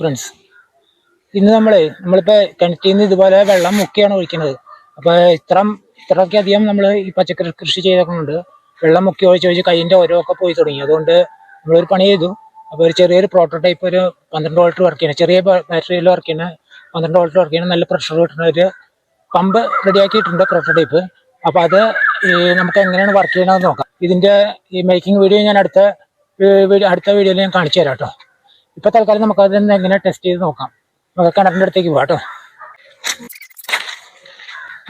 Friends ഇന്ന് നമ്മളെ നമ്മളിപ്പോ കിണറ്റിൽ നിന്ന് ഇതുപോലെ വെള്ളം മുക്കിയാണ് ഒഴിക്കുന്നത്. അപ്പോൾ ഇത്ര ഇത്രയൊക്കെ അധികം നമ്മൾ ഈ പച്ചക്കറി കൃഷി ചെയ്തേക്കുന്നുണ്ട്. വെള്ളം മുക്കി ഒഴിച്ച് ഒഴിച്ച് കൈയിന്റെ ഓരോക്കെ പോയി തുടങ്ങി. അതുകൊണ്ട് നമ്മളൊരു പണി ചെയ്തു. അപ്പോൾ ഒരു ചെറിയൊരു പ്രോട്ടോടൈപ്പ് ഒരു പന്ത്രണ്ട് വോൾട്ട് വർക്ക് ചെയ്യണം. ചെറിയ ബാറ്ററിയിൽ വർക്ക് ചെയ്യണ പന്ത്രണ്ട് വോൾട്ട് വർക്ക് ചെയ്യണം നല്ല പ്രഷർ കിട്ടുന്ന ഒരു പമ്പ് റെഡിയാക്കിയിട്ടുണ്ട് പ്രോട്ടോടൈപ്പ് അപ്പൊ അത് നമുക്ക് എങ്ങനെയാണ് വർക്ക് ചെയ്യണമെന്ന് നോക്കാം. ഇതിന്റെ ഈ മേക്കിംഗ് വീഡിയോ ഞാൻ അടുത്ത അടുത്ത വീഡിയോയിൽ ഞാൻ കാണിച്ചു തരാം കേട്ടോ. ഇപ്പൊ തൽക്കാലം നമുക്ക് അതൊന്ന് എങ്ങനെ ടെസ്റ്റ് ചെയ്ത് നോക്കാം. നമുക്ക് കിണറിന്റെ അടുത്തേക്ക് പോവാം കേട്ടോ.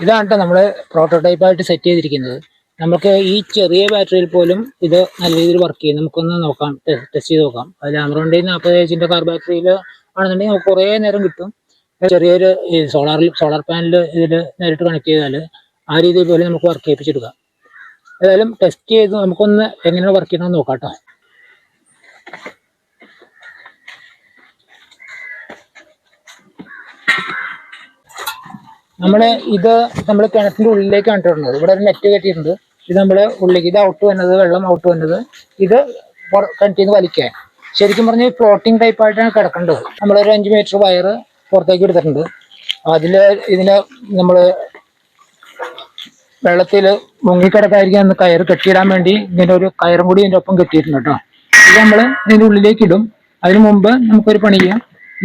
ഇതാണ് കേട്ടോ നമ്മൾ പ്രോട്ടോടൈപ്പ് ആയിട്ട് സെറ്റ് ചെയ്തിരിക്കുന്നത്. നമുക്ക് ഈ ചെറിയ ബാറ്ററിയിൽ പോലും ഇത് നല്ല രീതിയിൽ വർക്ക് ചെയ്യും. നമുക്കൊന്ന് നോക്കാം ടെസ്റ്റ് ചെയ്ത് നോക്കാം. അതിൽ അമറോണ്ടി നാൽപ്പത് ഏജിന്റെ കാർ ബാറ്ററിയിൽ ആണെന്നുണ്ടെങ്കിൽ നമുക്ക് കുറേ നേരം കിട്ടും. ചെറിയൊരു സോളാറിൽ സോളാർ പാനൽ ഇതിൽ നേരിട്ട് കണക്ട് ചെയ്താൽ ആ രീതിയിൽ പോലും നമുക്ക് വർക്ക് ചെയ്യിപ്പിച്ചെടുക്കാം. ഏതായാലും ടെസ്റ്റ് ചെയ്ത് നമുക്കൊന്ന് എങ്ങനെ വർക്ക് ചെയ്യണമെന്ന് നോക്കാം കേട്ടോ നമ്മൾ ഇത് നമ്മൾ കിണറ്റിന്റെ ഉള്ളിലേക്കാണ് ഇട്ടിരുന്നത് ഇവിടെ ഒരു നെറ്റ് കെട്ടിയിട്ടുണ്ട്. ഇത് നമ്മൾ ഉള്ളിലേക്ക് ഇത് ഔട്ട് വന്നത് വെള്ളം ഔട്ട് വന്നത്. ഇത് കിണറ്റിൽ വലിക്കാൻ. ശരിക്കും പറഞ്ഞാൽ ഫ്ലോട്ടിംഗ് ടൈപ്പ് ആയിട്ടാണ് കിടക്കേണ്ടത്. നമ്മളൊരു അഞ്ച് മീറ്റർ വയർ പുറത്തേക്ക് എടുത്തിട്ടുണ്ട്. അതിൽ ഇതിന് നമ്മൾ വെള്ളത്തിൽ മുങ്ങിക്കിടക്കായിരിക്കും അന്ന് കയർ കെട്ടിയിടാൻ വേണ്ടി ഇങ്ങനെ ഒരു കയറും കൂടി ഇതിന്റെ ഒപ്പം കെട്ടിയിട്ടുണ്ട് കേട്ടോ. ഇത് നമ്മൾ ഇതിന്റെ ഉള്ളിലേക്ക് ഇടും. അതിനു മുമ്പ് നമുക്കൊരു പണി ചെയ്യാം.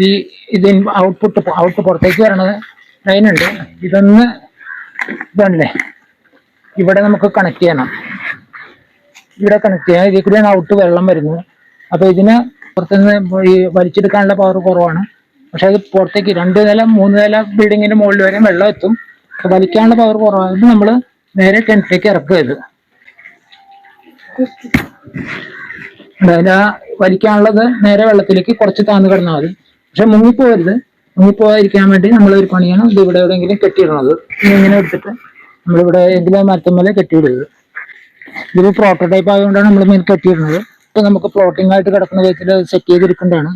ഈ ഇതിൻ ഔട്ട്പുട്ട് ഔട്ട് പുറത്തേക്ക് വരണത് ലൈനുണ്ട് ഇതൊന്ന് ഇതാണല്ലേ? ഇവിടെ നമുക്ക് കണക്ട് ചെയ്യണം. ഇവിടെ കണക്ട് ചെയ്യാം ഇതിൽ കൂടിയാണ് ഔട്ട് വെള്ളം വരുന്നത്. അപ്പൊ ഇതിന് പുറത്തുനിന്ന് ഈ വലിച്ചെടുക്കാനുള്ള പവർ കുറവാണ്. പക്ഷെ അത് പുറത്തേക്ക് രണ്ട് നില മൂന്ന് നില ബിൽഡിങ്ങിന്റെ മുകളിൽ വരെ വെള്ളം എത്തും. വലിക്കാനുള്ള പവർ കുറവായത് നമ്മൾ നേരെ കിണറ്റിലേക്ക് ഇറക്കുക ഇത്. അതായത് ആ വലിക്കാനുള്ളത് നേരെ വെള്ളത്തിലേക്ക് കുറച്ച് താന്ന് കിടന്നാൽ മതി. പക്ഷെ മുങ്ങിപ്പോകരുത് മുങ്ങിപ്പോകാതിരിക്കാൻ വേണ്ടി നമ്മൾ ഒരു പണിയാണ് ഇത് ഇവിടെ എവിടെയെങ്കിലും കെട്ടിയിടുന്നത് ഇങ്ങനെ എടുത്തിട്ട് നമ്മളിവിടെ എങ്കിലും മരത്തുമ്മലെ കെട്ടിയിടുന്നത് ഇത് പ്രോട്ടോടൈപ്പ് ആയതുകൊണ്ടാണ് നമ്മൾ മീൻ കെട്ടിയിടുന്നത് ഇപ്പൊ നമുക്ക് ഫ്ലോട്ടിംഗ് ആയിട്ട് കിടക്കുന്ന വിധത്തിൽ സെറ്റ് ചെയ്തിരിക്കേണ്ടതാണ്.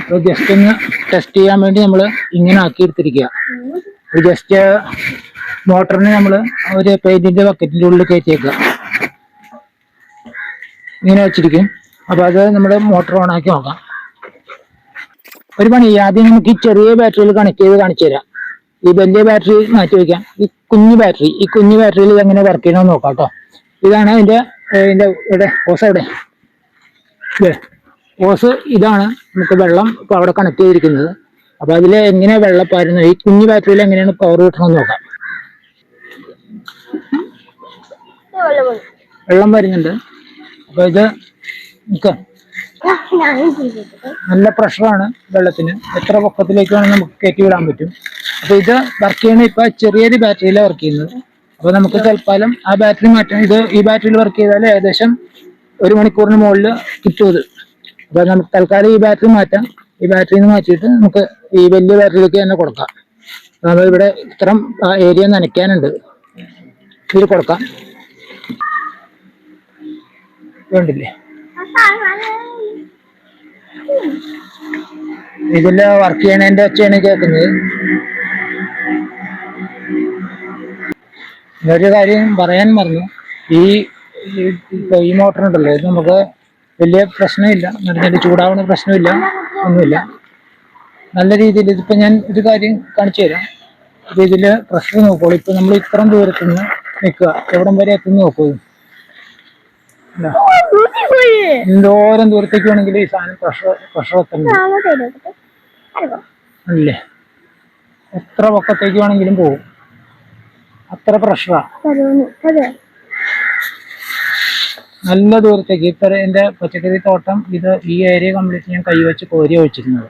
അപ്പോൾ ജസ്റ്റ് ഒന്ന് ടെസ്റ്റ് ചെയ്യാൻ വേണ്ടി നമ്മൾ ഇങ്ങനെ ആക്കി എടുത്തിരിക്കുക ജസ്റ്റ് മോട്ടറിന് നമ്മൾ ഒരു പെയിന്റിന്റെ ബക്കറ്റിന്റെ ഉള്ളിൽ കയറ്റിയേക്കുക ഇങ്ങനെ വെച്ചിരിക്കും. അപ്പോൾ അത് നമ്മൾ മോട്ടർ ഓൺ ആക്കി നോക്കാം. ഒരു പണി. ആദ്യം നമുക്ക് ഈ ചെറിയ ബാറ്ററിയിൽ കണക്ട് ചെയ്ത് കാണിച്ചു തരാം. ഈ വലിയ ബാറ്ററി മാറ്റി വെക്കാം. ഈ കുഞ്ഞു ബാറ്ററി ഈ കുഞ്ഞു ബാറ്ററിയിൽ ഇത് എങ്ങനെ വർക്ക് ചെയ്യണമെന്ന് നോക്കാം കേട്ടോ ഇതാണ് അതിന്റെ ഇതിന്റെ ഇവിടെ ഓസ് എവിടെ? ഓസ് ഇതാണ് നമുക്ക് വെള്ളം ഇപ്പൊ അവിടെ കണക്ട് ചെയ്തിരിക്കുന്നത്. അപ്പോൾ അതിൽ എങ്ങനെ വെള്ളം പാരുന്നത് ഈ കുഞ്ഞു ബാറ്ററിയിൽ എങ്ങനെയാണ് പവർ കിട്ടണമെന്ന് നോക്കാം. വെള്ളം വരുന്നുണ്ട്. അപ്പോൾ ഇത് നിൽക്കാം നല്ല പ്രഷറാണ് വെള്ളത്തിന്. എത്ര പൊക്കത്തിലേക്ക് വേണമെങ്കിൽ നമുക്ക് കയറ്റി വിടാൻ പറ്റും. അപ്പൊ ഇത് വർക്ക് ചെയ്യണ ഇപ്പൊ ചെറിയൊരു ബാറ്ററിയിലാണ് വർക്ക് ചെയ്യുന്നത്. അപ്പൊ നമുക്ക് തൽക്കാലം ആ ബാറ്ററി മാറ്റാൻ ഇത് ഈ ബാറ്ററിയിൽ വർക്ക് ചെയ്താൽ ഏകദേശം ഒരു മണിക്കൂറിന് മുകളിൽ കിട്ടും ഇത്. അപ്പൊ നമുക്ക് തൽക്കാലം ഈ ബാറ്ററി മാറ്റാം. ഈ ബാറ്ററിയിൽ നിന്ന് മാറ്റിയിട്ട് നമുക്ക് ഈ വലിയ ബാറ്ററിയിലേക്ക് തന്നെ കൊടുക്കാം. നമ്മൾ ഇവിടെ ഇത്തരം ഏരിയ നനയ്ക്കാനുണ്ട്. ഇതിൽ കൊടുക്കാം. വേണ്ടില്ലേ ഇതിൽ വർക്ക് ചെയ്യണതിന്റെ ഒച്ചയാണ് കേൾക്കുന്നത് ഒരു കാര്യം പറയാൻ പറഞ്ഞു ഈ ഈ- മോട്ടർ ഉണ്ടല്ലോ ഇത് നമുക്ക് വലിയ പ്രശ്നമില്ല. നടന്നിട്ട് ചൂടാവുന്ന പ്രശ്നമില്ല ഒന്നുമില്ല. നല്ല രീതിയിൽ ഇതിപ്പോ ഞാൻ ഒരു കാര്യം കാണിച്ചു തരാം. അപ്പോൾ ഇതിൽ പ്രഷർ നോക്കോളൂ ഇപ്പൊ നമ്മൾ ഇത്രയും ദൂരത്തുനിന്ന് നിൽക്കുക. എവിടം വരെ എത്തുന്നു നോക്കൂ. എന്തോരം ദൂരത്തേക്ക് വേണമെങ്കിൽ ഈ സാധനം പ്രഷർ അല്ലേ? എത്ര പൊക്കത്തേക്ക് വേണമെങ്കിലും പോകും അത്ര പ്രഷറാ. നല്ല ദൂരത്തേക്ക്. ഇത്ര എന്റെ പച്ചക്കറി തോട്ടം ഇത് ഈ ഏരിയ കംപ്ലീറ്റ് ഞാൻ കൈ വെച്ച് കോരി വെച്ചിരുന്നത്.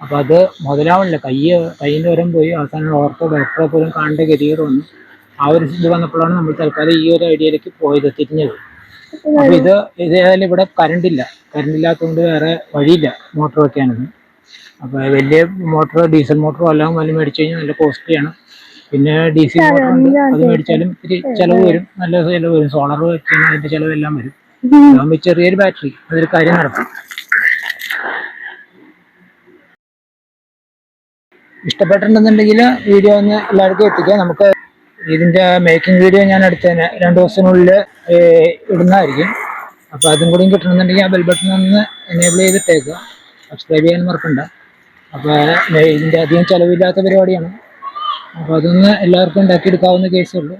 അപ്പൊ അത് മുതലാവണില്ല. കൈ കൈയിന്റെ വരം പോയി. അവസാനം ഓർത്തോ ഡോക്ടറെ പോലും കാണേണ്ട ഗതികേട് വന്നു. ആ ഒരു ഇത് വന്നപ്പോഴാണ് നമ്മൾ തൽക്കാലം ഈ ഒരു ഐഡിയയിലേക്ക് പോയത് തിരിഞ്ഞത് അപ്പൊ ഇത് ഇത് ഏതായാലും ഇവിടെ കറണ്ട് ഇല്ല കറണ്ട് ഇല്ലാത്തതുകൊണ്ട് വേറെ വഴിയില്ല. മോട്ടോർ വെക്കാനൊന്നും അപ്പൊ വലിയ മോട്ടോർ ഡീസൽ മോട്ടറോ എല്ലാം വല്ല മേടിച്ചു കഴിഞ്ഞാൽ നല്ല കോസ്റ്റ്ലിയാണ് പിന്നെ ഡി സി മോട്ടർ ഉണ്ട്. അത് മേടിച്ചാലും ഇത്തിരി ചെലവ് വരും. നല്ല ചെലവ് വരും. സോളർ വെച്ചാൽ അതിന്റെ ചെലവെല്ലാം വരും. അതാകുമ്പോൾ ചെറിയൊരു ബാറ്ററി അതൊരു കാര്യം നടക്കും. ഇഷ്ടപ്പെട്ടിട്ടുണ്ടെന്നുണ്ടെങ്കിൽ വീഡിയോ ഒന്ന് എല്ലാവർക്കും എത്തിക്കാം. നമുക്ക് ഇതിന്റെ മേക്കിംഗ് വീഡിയോ ഞാൻ അടുത്തതിന് രണ്ട് ദിവസത്തിനുള്ളിൽ ഇടുന്നതായിരിക്കും. അപ്പോൾ അതും കൂടിയും കിട്ടണമെന്നുണ്ടെങ്കിൽ ആ ബെൽ ബട്ടൺ ഒന്ന് എനേബിൾ ചെയ്തിട്ടേക്കുക സബ്സ്ക്രൈബ് ചെയ്യാൻ മറക്കണ്ട അപ്പോൾ ഇതിന്റെ അധികം ചിലവില്ലാത്ത പരിപാടിയാണ്. അപ്പോൾ അതൊന്ന് എല്ലാവർക്കും ഉണ്ടാക്കിയെടുക്കാവുന്ന കേസേ ഉള്ളൂ.